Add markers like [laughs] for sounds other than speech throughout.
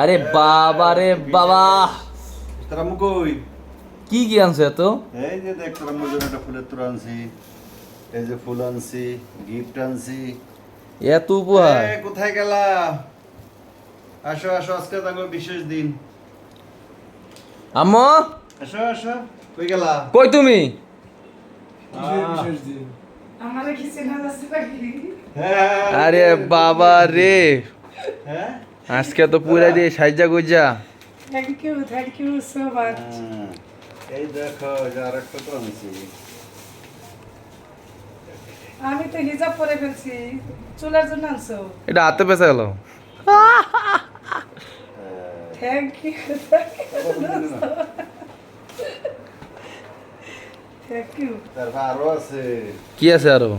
আরে বাবা রে বাবা। তোরা মুকই কি কি আনছো এত? এই যে দেখ তোরা মুজুর একটা ফুলের তোরা আনছি এই যে ফুল আনছি গিফট আনছি। এত উপহার। কোথায় গেলা? আসো আসো আজকে বিশেষ দিন। আম্মু? আসো আসো। কই গেলা? কই তুমি? আমার কিছু না যাচ্ছে নাকি হ্যাঁ। আরে বাবা রে। হ্যাঁ? আজকে তো পুরা দিয়ে সাইজা গুজা। Thank you thank you so much. এই দেখো আর একটা তো আনছি। আমি তো হিজাব পরে ফেলছি চুলার জন্য আনছো। এটা হাতে পেছে গেল। থ্যাংক ইউ থ্যাংক ইউ আরও আছে। কি আছে আরও?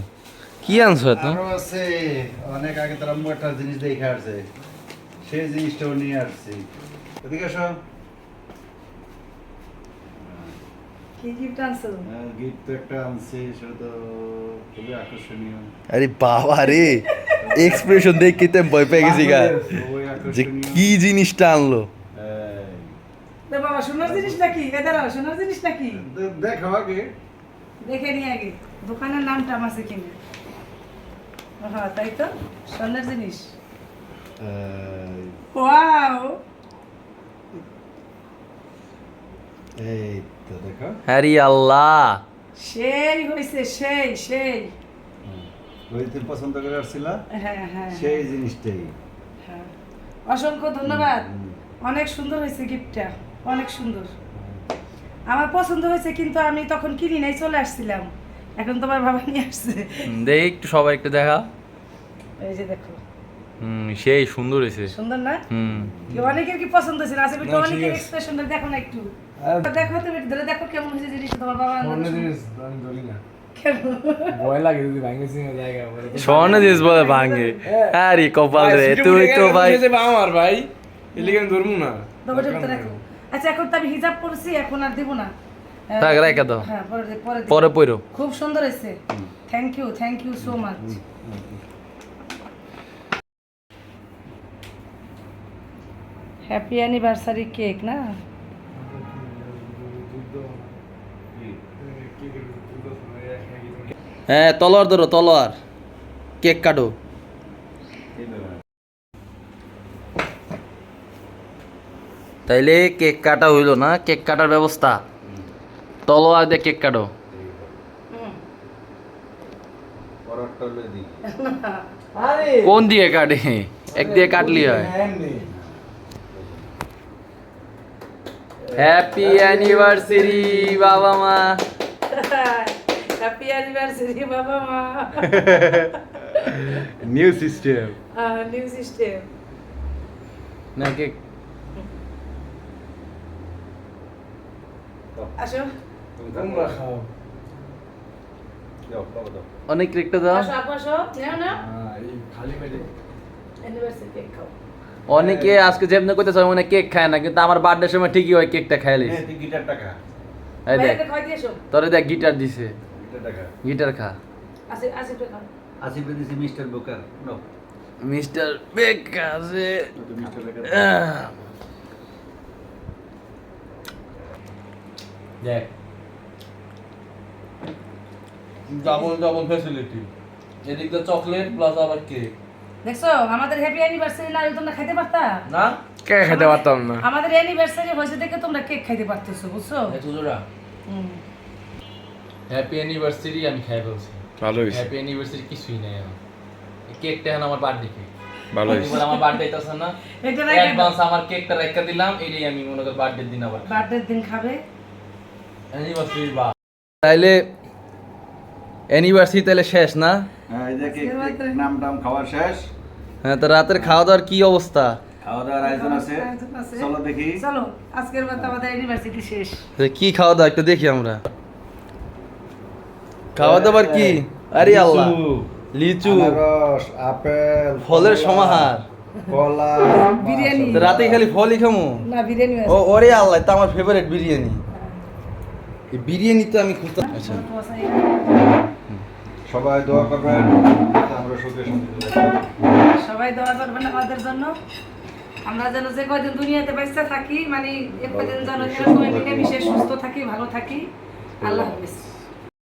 কি আনছো এত? আরও আছে অনেক আগে তারা একটা জিনিস দেখে আসছে সেই জিনিসটাও নিয়ে আসছি। এদিকে আসো। কি গিফট আনছো? গিফট তো একটা আনছি সেটা তো খুবই আকর্ষণীয়। আরে বাবা রে এক্সপ্রেশন দেখ কিতে ভয় পেয়ে গেছি গা। যে কি জিনিসটা আনলো? এই, তো বাবা সোনার জিনিস নাকি এ দাঁড়াও সোনার জিনিস নাকি দেখো আগে। দেখে নি আগে দোকানের নামটা আমার কিনে হ্যাঁ তাই তো? স্বর্ণের জিনিস। এই, তো দেখো। আরে আল্লাহ। সেই হয়েছে সেই সেই। ওই তুমি পছন্দ করে আসছিল? হ্যাঁ হ্যাঁ। সেই জিনিসটাই। হ্যাঁ। অসংখ্য ধন্যবাদ। অনেক সুন্দর হয়েছে গিফটটা। অনেক সুন্দর। আমার পছন্দ হয়েছে কিন্তু আমি তখন কিনি নাই চলে আসছিলাম। এখন তোমার বাবা নিয়ে আসছে। দেখ একটু সবাই একটু দেখা। এই যে দেখো। সেই সুন্দর হয়েছে। সুন্দর না? হুম। কি অনেকের কি পছন্দ হয়েছে করি অনেকের এক্সপ্রেশনটা দেখো না একটু। দেখো তুমি ধরে দেখো কেমন হয়েছে জিনিসটা তোমার বাবা সিঙে জায়গা বলে স্বর্ণ জিনিস বলে ভাঙে। আরে কপাল রে তুই তো ভাই আমার এলিগে আমি ধরবো না। আচ্ছা এখন তো আমি হিজাব পরেছি এখন আর দিব না। আহ, থাক, রেখে দাও। হ্যাঁ পরে পরে খুব সুন্দর হয়েছে। Thank you thank you so much happy anniversary cake না হ্যাঁ তলোয়ার ধরো তলোয়ার। কেক কাটো। তাইলে কেক কাটা হইল না? কেক কাটার ব্যবস্থা। তলোয়ার দিয়ে কেক কাটো। কোন দিয়ে কাটে? এক দিয়ে কাটলি হয়। হ্যাপি অ্যানিভার্সারি বাবা মা। হ্যাপি অ্যানিভার্সারি বাবা মা। নিউ সিস্টেম নিউ সিস্টেম না কেক আসো। তোমরা খাও দাও, বাবা দাও। অনেক কেকটা দাও আসো। আসো নাও নাও। হ্যাঁ, খালি পেটে। অ্যানিভার্সারি কেক খাও। অনেকে আজকে যেমনি করতে চায় মানে কেক খায় না কিন্তু আমার বার্থডে সময় ঠিকই হয় কেকটা তুই গিটারটা খা। এই দেখ তোরে দেখ গিটার দিছে। গিটারটা খা। গিটার খা। আসি আসি তো খাও। আসি পেয়েছি মিস্টার বোকার নো মিস্টার বোকার দেখ। ডাবল ডাবল ফ্যাসিলিটি এদিকটা চকলেট প্লাস আবার কেক দেখছ আমাদের হ্যাপি অ্যানিভার্সারি না হলে তোমরা খাইতে পারতা? না? কে খেতে পারতাম না। আমাদের অ্যানিভার্সারি হয়েছে দেখে তোমরা কেক খাইতে পারতেছো বুঝছ? হ্যাপি অ্যানিভার্সারি আমি খাই বলছি। ভালো হ্যাপি অ্যানিভার্সারি কিছুই নাই আমার। কেকটা এখন আমার বার্থডে কেক ভালো বলে আমার বার্থডে আছে না? [laughs] এটা অ্যাডভান্স আমার কেকটা রেখে দিলাম এটাই আমি মনে করি বার্থডে দিন আবার বার্থডের দিন খাবে? অ্যানিভার্সারি বা। তাইলে অ্যানিভার্সারি তাহলে শেষ না? হ্যাঁ এই যে কেক কেক নাম টাম খাওয়া শেষ। হ্যাঁ তো রাতের খাওয়া দাওয়ার কি অবস্থা? খাওয়া দাওয়ার আয়োজন আছে। চলো দেখি। চলো আজকের মতো আমাদের অ্যানিভার্সারি শেষ। কি খাওয়া দাওয়া একটু দেখি আমরা। খাওয়া দাওয়ার কি আরে আল্লাহ। লিচু। আনারস আপেল ফলের সমাহার। কলা। বিরিয়ানি। তো রাতে খালি ফলই খামু? না বিরিয়ানি ও ওরে আল্লাহ তো আমার ফেভারিট বিরিয়ানি। এই বিরিয়ানি তো আমি খুঁজতে আচ্ছা। সবাই দোয়া করবেন আমরা সুখে শান্তিতে থাকি। সবাই দোয়া করবেন আমাদের জন্য। আমরা যেন যে কয়দিন দুনিয়াতে বেঁচে থাকি মানে এক কয়দিন যেন বিশেষ সুস্থ থাকি ভালো থাকি। আল্লাহ হাফিজ।